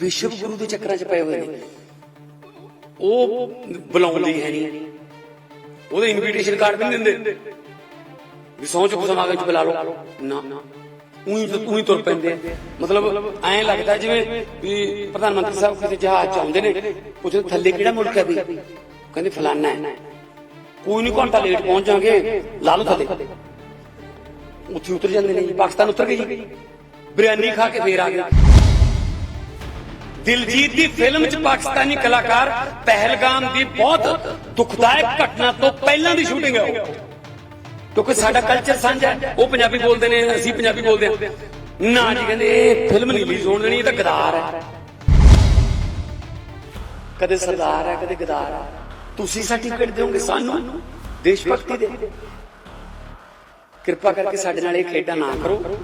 ਵਿਸ਼ਵ ਗੁਰੂ ਦੇ ਚੱਕਰਾਂ 'ਚ ਪਏ ਹੋਏ ਨੇ। ਉਹ ਬੁਲਾਉਂਦੀ ਹੈ ਨਹੀਂ। ਉਹਦੇ ਇਨਵੀਟੇਸ਼ਨ ਕਾਰਡ ਵੀ ਨਹੀਂ ਦਿੰਦੇ। ਵੀ ਸੌਂ ਚੁੱਕ ਸਮਾਗਮ 'ਚ ਬੁਲਾ ਲਓ। ਨਾ। ਉਹੀ ਉਹੀ ਤੁਰ ਪੈਂਦੇ ਮਤਲਬ ਐਂ ਲੱਗਦਾ ਜਿਵੇਂ ਵੀ ਪ੍ਰਧਾਨ ਮੰਤਰੀ ਸਾਹਿਬ ਕਿਸੇ ਜਹਾਜ਼ 'ਚ ਆਉਂਦੇ ਨੇ। ਪੁੱਛਦੇ ਥੱਲੇ ਕਿਹੜਾ ਮੁਲਕ ਹੈ ਵੀ? ਕਹਿੰਦੇ ਫਲਾਨਾ ਹੈ। ਕੋਈ ਨਹੀਂ ਘੰਟਾ ਲੇਟ ਪਹੁੰਚ ਜਾਗੇ ਲਾ ਲਓ ਥੱਲੇ। ਉੱਥੇ ਉਤਰ ਜਾਂਦੇ ਨੇ ਪਾਕਿਸਤਾਨ ਉਤਰ ਗਈ। ਬਿਰਿਆਨੀ ਖਾ ਕੇ ਫੇਰ ਆ ਗਏ। ਦਿਲਜੀਤ ਦੀ ਫਿਲਮ 'ਚ ਪਾਕਿਸਤਾਨੀ ਕਲਾਕਾਰ ਪਹਿਲਗਾਮ ਦੀ ਬਹੁਤ ਦੁਖਦਾਇਕ ਘਟਨਾ ਤੋਂ ਪਹਿਲਾਂ ਦੀ ਸ਼ੂਟਿੰਗ ਹੈ ਉਹ। ਕਿਉਂਕਿ ਸਾਡਾ ਕਲਚਰ ਸਾਂਝਾ ਹੈ, ਉਹ ਪੰਜਾਬੀ ਬੋਲਦੇ ਨੇ, ਅਸੀਂ ਪੰਜਾਬੀ ਬੋਲਦੇ ਹਾਂ। ਨਾ ਜੀ, ਕਹਿੰਦੇ ਇਹ ਫਿਲਮ ਨਹੀਂ ਰਿਲੀਜ਼ ਹੋਣ ਦੇਣੀ, ਇਹ ਤਾਂ ਗਦਾਰ ਹੈ। ਕਦੇ ਸਰਦਾਰ ਹੈ, ਕਦੇ ਗਦਾਰ ਹੈ। ਤੁਸੀਂ ਸਰਟੀਫਿਕੇਟ ਦਿਓਗੇ ਸਾਨੂੰ ਦੇਸ਼ ਭਗਤੀ ਦੇ। ਕਿਰਪਾ ਕਰਕੇ ਸਾਡੇ ਨਾਲ ਇਹ ਖੇਡਾਂ ਨਾ ਕਰੋ।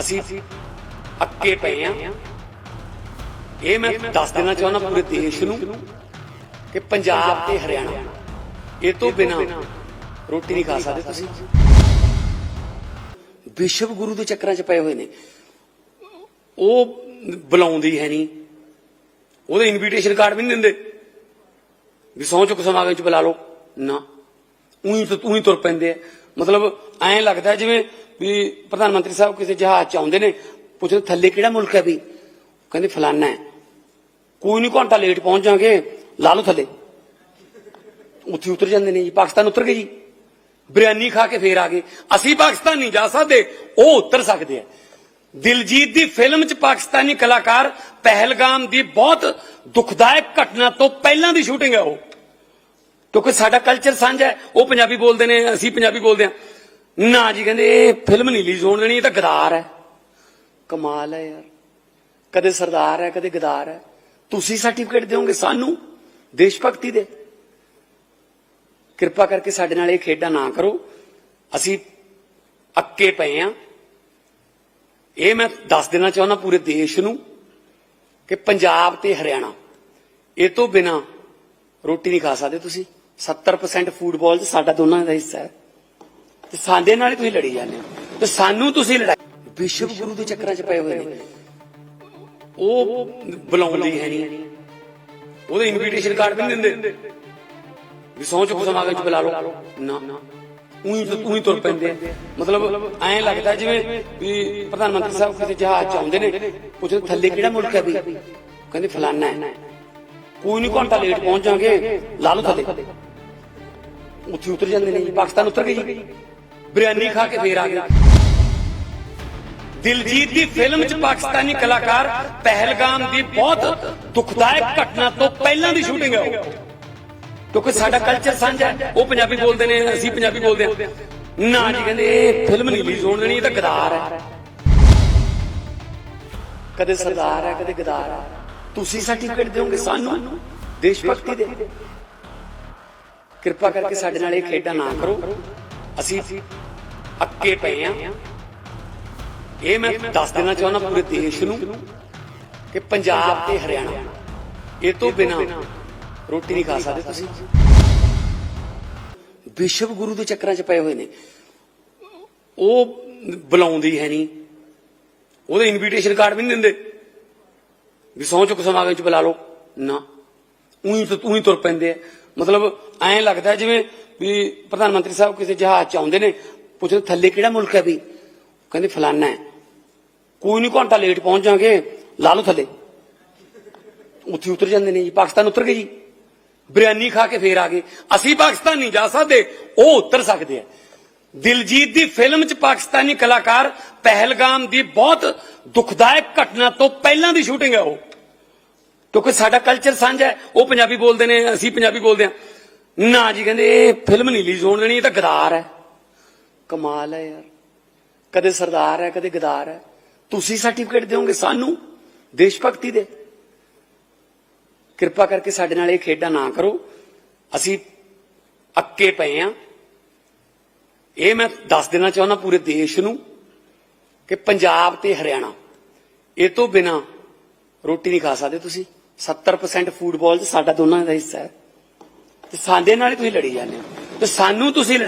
ਅਸੀਂ ਅੱਕੇ ਪਏ ਆ ਇਹ ਮੈਂ ਦੱਸ ਦੇਣਾ ਚਾਹੁੰਦਾ ਪੂਰੇ ਦੇਸ਼ ਨੂੰ ਕਿ ਪੰਜਾਬ ਤੇ ਹਰਿਆਣਾ ਇਹ ਤੋਂ ਬਿਨਾ ਰੋਟੀ ਨਹੀਂ ਖਾ ਸਕਦੇ ਤੁਸੀਂ। ਵਿਸ਼ਵ ਗੁਰੂ ਦੇ ਚੱਕਰਾਂ 'ਚ ਪਏ ਹੋਏ ਨੇ। ਉਹ ਬੁਲਾਉਂਦੀ ਹੈ ਨਹੀਂ। ਉਹਦੇ ਇਨਵੀਟੇਸ਼ਨ ਕਾਰਡ ਵੀ ਨਹੀਂ ਦਿੰਦੇ। ਵੀ ਸੌਂ ਚੁੱਕ ਸਮਾਗਮ 'ਚ ਬੁਲਾ ਲਓ। ਨਾ। ਉਹੀ ਉਹੀ ਤੁਰ ਪੈਂਦੇ ਆ। ਮਤਲਬ ਐਂ ਲੱਗਦਾ ਜਿਵੇਂ ਵੀ ਪ੍ਰਧਾਨ ਮੰਤਰੀ ਸਾਹਿਬ ਕਿਸੇ ਜਹਾਜ਼ 'ਚ ਆਉਂਦੇ ਨੇ। ਪੁੱਛਦੇ ਥੱਲੇ ਕਿਹੜਾ ਮੁਲਕ ਹੈ ਵੀ? ਕਹਿੰਦੇ ਫਲਾਨਾ ਹੈ। ਕੋਈ ਨਹੀਂ ਘੰਟਾ ਲੇਟ ਪਹੁੰਚ ਜਾਗੇ ਲਾ ਲਓ ਥੱਲੇ। ਉੱਥੇ ਉਤਰ ਜਾਂਦੇ ਨੇ ਜੀ, ਪਾਕਿਸਤਾਨ ਉਤਰ ਗਏ ਜੀ। ਬਿਰਿਆਨੀ ਖਾ ਕੇ ਫੇਰ ਆ ਗਏ। ਅਸੀਂ ਪਾਕਿਸਤਾਨ ਨਹੀਂ ਜਾ ਸਕਦੇ, ਉਹ ਉਤਰ ਸਕਦੇ ਆ। ਦਿਲਜੀਤ ਦੀ ਫਿਲਮ 'ਚ ਪਾਕਿਸਤਾਨੀ ਕਲਾਕਾਰ ਪਹਿਲਗਾਮ ਦੀ ਬਹੁਤ ਦੁਖਦਾਇਕ ਘਟਨਾ ਤੋਂ ਪਹਿਲਾਂ ਦੀ ਸ਼ੂਟਿੰਗ ਹੈ ਉਹ। ਕਿਉਂਕਿ ਸਾਡਾ ਕਲਚਰ ਸਾਂਝਾ ਹੈ, ਉਹ ਪੰਜਾਬੀ ਬੋਲਦੇ ਨੇ, ਅਸੀਂ ਪੰਜਾਬੀ ਬੋਲਦੇ ਹਾਂ। ਨਾ ਜੀ, ਕਹਿੰਦੇ ਇਹ ਫਿਲਮ ਨਹੀਂ ਰਿਲੀਜ਼ ਹੋਣ ਦੇਣੀ, ਇਹ ਤਾਂ ਗਦਾਰ ਹੈ। ਕਮਾਲ ਹੈ ਯਾਰ। ਕਦੇ ਸਰਦਾਰ ਹੈ, ਕਦੇ ਗਦਾਰ ਹੈ। ਤੁਸੀਂ ਸਰਟੀਫਿਕੇਟ ਦਿਓਗੇ ਸਾਨੂੰ? ਦੇਸ਼ ਭਗਤੀ ਦੇ। ਕਿਰਪਾ ਕਰਕੇ ਸਾਡੇ ਨਾਲ ਇਹ ਖੇਡਾਂ ਨਾ ਕਰੋ। ਅਸੀਂ ਅੱਕੇ ਪਏ ਆ। ਇਹ ਮੈਂ ਦੱਸ ਦੇਣਾ ਚਾਹੁੰਦਾ ਪੂਰੇ ਦੇਸ਼ ਨੂੰ ਕਿ ਪੰਜਾਬ ਤੇ ਹਰਿਆਣਾ, ਇਹ ਤੋਂ ਬਿਨਾ ਰੋਟੀ ਨਹੀਂ ਖਾ ਸਕਦੇ ਤੁਸੀਂ। 70% ਫੂਟਬਾਲ 'ਚ ਸਾਡਾ ਦੋਨਾਂ ਦਾ ਹਿੱਸਾ ਹੈ। ਤੇ ਸਾਡੇ ਨਾਲ ਹੀ ਤੁਸੀਂ ਲੜੀ ਜਾਂਦੇ ਹੋ। ਤੇ ਸਾਨੂੰ ਤੁਸੀਂ ਲੜਾਈ ਵਿਸ਼ਵ ਗੁਰੂ ਦੇ ਚੱਕਰਾਂ 'ਚ ਪਏ ਹੋਏ ਨੇ। ਉਹ ਬੁਲਾਉਂਦੀ ਹੈ ਨਹੀਂ। ਉਹਦੇ ਇਨਵੀਟੇਸ਼ਨ ਕਾਰਡ ਵੀ ਨਹੀਂ ਦਿੰਦੇ। ਵੀ ਸੌਂ ਚੁੱਕ ਸਮਾਗਮ 'ਚ ਬੁਲਾ ਲਓ। ਨਾ। ਉਹੀ ਉਹੀ ਤੁਰ ਪੈਂਦੇ ਮਤਲਬ ਐਂ ਲੱਗਦਾ ਜਿਵੇਂ ਵੀ ਪ੍ਰਧਾਨ ਮੰਤਰੀ ਸਾਹਿਬ ਕਿਸੇ ਜਹਾਜ਼ 'ਚ ਆਉਂਦੇ ਨੇ। ਪੁੱਛਦੇ ਥੱਲੇ ਕਿਹੜਾ ਮੁਲਕ ਹੈ ਵੀ? ਕਹਿੰਦੇ ਫਲਾਨਾ ਹੈ। ਕੋਈ ਨਹੀਂ ਘੰਟਾ ਲੇਟ ਪਹੁੰਚ ਜਾਗੇ ਲਾ ਲਓ ਥੱਲੇ। ਉੱਥੇ ਉਤਰ ਜਾਂਦੇ ਨੇ ਪਾਕਿਸਤਾਨ ਉਤਰ ਗਈ। ਬਿਰਿਆਨੀ ਖਾ ਕੇ ਫੇਰ ਆ ਗਏ। ਦਿਲਜੀਤ ਦੀ ਫਿਲਮ 'ਚ ਪਾਕਿਸਤਾਨੀ ਕਲਾਕਾਰ ਪਹਿਲਗਾਮ ਦੀ ਬਹੁਤ ਦੁਖਦਾਇਕ ਘਟਨਾ ਤੋਂ ਪਹਿਲਾਂ ਦੀ ਸ਼ੂਟਿੰਗ ਹੈ ਉਹ। ਕਿਉਂਕਿ ਸਾਡਾ ਕਲਚਰ ਸਾਂਝਾ ਹੈ, ਉਹ ਪੰਜਾਬੀ ਬੋਲਦੇ ਨੇ, ਅਸੀਂ ਪੰਜਾਬੀ ਬੋਲਦੇ ਹਾਂ। ਨਾ ਜੀ ਕਹਿੰਦੇ, ਇਹ ਫਿਲਮ ਨਹੀਂ ਰਿਲੀਜ਼ ਹੋਣ ਦੇਣੀ, ਇਹ ਤਾਂ ਗਦਾਰ ਹੈ। ਕਦੇ ਸਰਦਾਰ ਹੈ, ਕਦੇ ਗਦਾਰ ਹੈ। ਤੁਸੀਂ ਸਰਟੀਫਿਕੇਟ ਦਿਓਗੇ ਸਾਨੂੰ ਦੇਸ਼ ਭਗਤੀ ਦੇ। ਕਿਰਪਾ ਕਰਕੇ ਸਾਡੇ ਨਾਲ ਇਹ ਖੇਡਾਂ ਨਾ ਕਰੋ। ਅਸੀਂ ਅੱਕੇ ਪਏ ਆ ਇਹ ਮੈਂ ਦੱਸ ਦੇਣਾ ਚਾਹੁੰਦਾ ਪੂਰੇ ਦੇਸ਼ ਨੂੰ ਕਿ ਪੰਜਾਬ ਤੇ ਹਰਿਆਣਾ, ਇਹ ਤੋਂ ਬਿਨਾ ਰੋਟੀ ਨਹੀਂ ਖਾ ਸਕਦੇ ਤੁਸੀਂ। ਵਿਸ਼ਵ ਗੁਰੂ ਦੇ ਚੱਕਰਾਂ 'ਚ ਪਏ ਹੋਏ ਨੇ। ਉਹ ਬੁਲਾਉਂਦੀ ਹੈ ਨਹੀਂ। ਉਹਦੇ ਇਨਵੀਟੇਸ਼ਨ ਕਾਰਡ ਵੀ ਨਹੀਂ ਦਿੰਦੇ। ਵੀ ਸੌਂ ਚੁੱਕ ਸਮਾਗਮ 'ਚ ਬੁਲਾ ਲਓ। ਨਾ। ਉਹੀ ਉਹੀ ਤੁਰ ਪੈਂਦੇ ਆ। ਮਤਲਬ ਐਂ ਲੱਗਦਾ ਜਿਵੇਂ ਵੀ ਪ੍ਰਧਾਨ ਮੰਤਰੀ ਸਾਹਿਬ ਕਿਸੇ ਜਹਾਜ਼ 'ਚ ਆਉਂਦੇ ਨੇ, ਪੁੱਛਦੇ ਥੱਲੇ ਕਿਹੜਾ ਮੁਲਕ ਹੈ ਵੀ? ਕਹਿੰਦੇ ਫਲਾਨਾ ਹੈ। ਕੋਈ ਨਹੀਂ ਘੰਟਾ ਲੇਟ ਪਹੁੰਚ ਜਾਗੇ ਲਾ ਲਓ ਥੱਲੇ। ਉੱਥੇ ਉਤਰ ਜਾਂਦੇ ਨੇ ਜੀ, ਪਾਕਿਸਤਾਨ ਉਤਰ ਗਏ ਜੀ। ਬਿਰਿਆਨੀ ਖਾ ਕੇ ਫੇਰ ਆ ਗਏ। ਅਸੀਂ ਪਾਕਿਸਤਾਨ ਨਹੀਂ ਜਾ ਸਕਦੇ, ਉਹ ਉਤਰ ਸਕਦੇ ਆ। ਦਿਲਜੀਤ ਦੀ ਫਿਲਮ 'ਚ ਪਾਕਿਸਤਾਨੀ ਕਲਾਕਾਰ ਪਹਿਲਗਾਮ ਦੀ ਬਹੁਤ ਦੁਖਦਾਇਕ ਘਟਨਾ ਤੋਂ ਪਹਿਲਾਂ ਦੀ ਸ਼ੂਟਿੰਗ ਹੈ ਉਹ। ਕਿਉਂਕਿ ਸਾਡਾ ਕਲਚਰ ਸਾਂਝਾ ਹੈ, ਉਹ ਪੰਜਾਬੀ ਬੋਲਦੇ ਨੇ, ਅਸੀਂ ਪੰਜਾਬੀ ਬੋਲਦੇ ਹਾਂ। ਨਾ ਜੀ, ਕਹਿੰਦੇ ਇਹ ਫਿਲਮ ਨਹੀਂ ਰਿਲੀਜ਼ ਹੋਣ ਦੇਣੀ, ਇਹ ਤਾਂ ਗਦਾਰ ਹੈ। ਕਮਾਲ ਹੈ ਯਾਰ। ਕਦੇ ਸਰਦਾਰ ਹੈ, ਕਦੇ ਗਦਾਰ ਹੈ। ਤੁਸੀਂ ਸਰਟੀਫਿਕੇਟ ਦਿਓਗੇ ਸਾਨੂੰ? ਦੇਸ਼ ਭਗਤੀ ਦੇ। ਕਿਰਪਾ ਕਰਕੇ ਸਾਡੇ ਨਾਲ ਇਹ ਖੇਡਾਂ ਨਾ ਕਰੋ। ਅਸੀਂ ਅੱਕੇ ਪਏ ਆ। ਇਹ ਮੈਂ ਦੱਸ ਦੇਣਾ ਚਾਹੁੰਦਾ ਪੂਰੇ ਦੇਸ਼ ਨੂੰ ਕਿ ਪੰਜਾਬ ਤੇ ਹਰਿਆਣਾ, ਇਹ ਤੋਂ ਬਿਨਾ ਰੋਟੀ ਨਹੀਂ ਖਾ ਸਕਦੇ ਤੁਸੀਂ। 70% ਫੂਟਬਾਲ 'ਚ ਸਾਡਾ ਦੋਨਾਂ ਦਾ ਹਿੱਸਾ ਹੈ। ਤੇ ਸਾਡੇ ਨਾਲ ਹੀ ਤੁਸੀਂ ਲੜੀ ਜਾਂਦੇ ਹੋ। ਤੇ ਸਾਨੂੰ ਤੁਸੀਂ ਲੜਾਈ